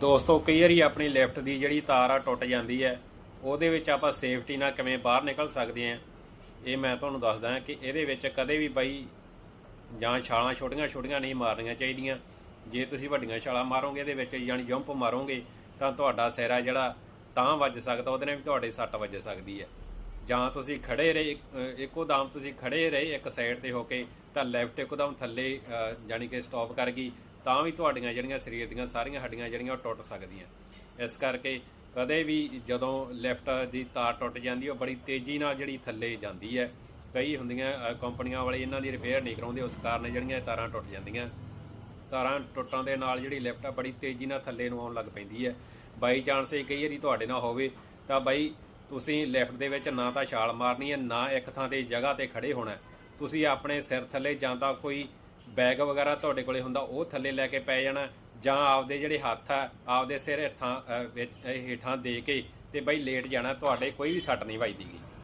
ਦੋਸਤੋ ਕਈ ਵਾਰੀ ਆਪਣੀ ਲੈਫਟ ਦੀ ਜਿਹੜੀ ਤਾਰ ਆ ਟੁੱਟ ਜਾਂਦੀ ਹੈ ਉਹਦੇ ਵਿੱਚ ਆਪਾਂ ਸੇਫਟੀ ਨਾਲ ਕਿਵੇਂ ਬਾਹਰ ਨਿਕਲ ਸਕਦੇ ਹਾਂ ਇਹ ਮੈਂ ਤੁਹਾਨੂੰ ਦੱਸਦਾ ਹਾਂ ਕਿ ਇਹਦੇ ਵਿੱਚ ਕਦੇ ਵੀ ਬਾਈ ਜਾਂ ਛਾਲਾਂ ਛੋਟੀਆਂ ਛੋਟੀਆਂ ਨਹੀਂ ਮਾਰਨੀਆਂ ਚਾਹੀਦੀਆਂ। ਜੇ ਤੁਸੀਂ ਵੱਡੀਆਂ ਛਾਲਾਂ ਮਾਰੋਗੇ ਇਹਦੇ ਵਿੱਚ ਯਾਨੀ ਜੰਪ ਮਾਰੋਗੇ ਤਾਂ ਤੁਹਾਡਾ ਸਿਰਾ ਜਿਹੜਾ ਤਾਂ ਵੱਜ ਸਕਦਾ ਉਹਦੇ ਨਾਲ ਵੀ ਤੁਹਾਡੇ ਸੱਟ ਵੱਜ ਸਕਦੀ ਹੈ। ਜਾਂ ਤੁਸੀਂ ਖੜੇ ਰਹੇ ਇੱਕੋ ਦਮ ਤੁਸੀਂ ਖੜੇ ਰਹੇ ਇੱਕ ਸਾਈਡ ਤੇ ਹੋ ਕੇ ਤਾਂ ਲੈਫਟ ਇੱਕੋ ਦਮ ਥੱਲੇ ਅਹ, ਯਾਨੀ ਕਿ ਸਟਾਪ ਕਰ ਗਈ ਤਾਂ ਵੀ ਤੁਹਾਡੀਆਂ ਜਿਹੜੀਆਂ ਸਰੀਰ ਦੀਆਂ ਸਾਰੀਆਂ ਹੱਡੀਆਂ ਜਿਹੜੀਆਂ ਉਹ ਟੁੱਟ ਸਕਦੀਆਂ। ਇਸ ਕਰਕੇ ਕਦੇ ਵੀ ਜਦੋਂ ਲੈਫਟ ਦੀ ਤਾਰ ਟੁੱਟ ਜਾਂਦੀ, ਉਹ ਬੜੀ ਤੇਜ਼ੀ ਨਾਲ ਜਿਹੜੀ ਥੱਲੇ ਜਾਂਦੀ ਹੈ। ਕਈ ਹੁੰਦੀਆਂ ਕੰਪਨੀਆਂ ਵਾਲੇ ਇਹਨਾਂ ਦੀ ਰਿਪੇਅਰ ਨਹੀਂ ਕਰਾਉਂਦੇ, ਉਸ ਕਾਰਨ ਜਿਹੜੀਆਂ ਤਾਰਾਂ ਟੁੱਟ ਜਾਂਦੀਆਂ। ਤਾਰਾਂ ਟੁੱਟਣ ਦੇ ਨਾਲ ਜਿਹੜੀ ਲੈਫਟ ਆ, ਬੜੀ ਤੇਜ਼ੀ ਨਾਲ ਥੱਲੇ ਨੂੰ ਆਉਣ ਲੱਗ ਪੈਂਦੀ ਹੈ। ਬਾਈ ਚਾਂਸ ਇਹ ਕਈ ਵਾਰੀ ਤੁਹਾਡੇ ਨਾਲ ਹੋਵੇ, ਤਾਂ ਬਾਈ ਤੁਸੀਂ ਲੈਫਟ ਦੇ ਵਿੱਚ ਨਾ ਤਾਂ ਛਾਲ ਮਾਰਨੀ ਹੈ, ਨਾ ਇੱਕ ਥਾਂ ਤੇ ਜਗ੍ਹਾ ਤੇ ਖੜੇ ਹੋਣਾ ਤੁਸੀਂ ਆਪਣੇ ਸਿਰ ਥੱਲੇ ਜਾਂ ਤਾਂ ਕੋਈ ਬੈਗ ਵਗੈਰਾ ਤੁਹਾਡੇ ਕੋਲੇ ਹੁੰਦਾ, ਉਹ ਥੱਲੇ ਲੈ ਕੇ ਪੈ ਜਾਣਾ, ਜਾਂ ਆਪਦੇ ਜਿਹੜੇ ਹੱਥ ਆ, ਆਪਦੇ ਸਿਰ ਹੇਠਾਂ ਹੇਠਾਂ ਦੇ ਕੇ ਤੇ ਬਈ ਲੇਟ ਜਾਣਾ, ਤੁਹਾਡੇ ਕੋਈ ਵੀ ਸੱਟ ਨਹੀਂ ਵੱਜਦੀਗੀ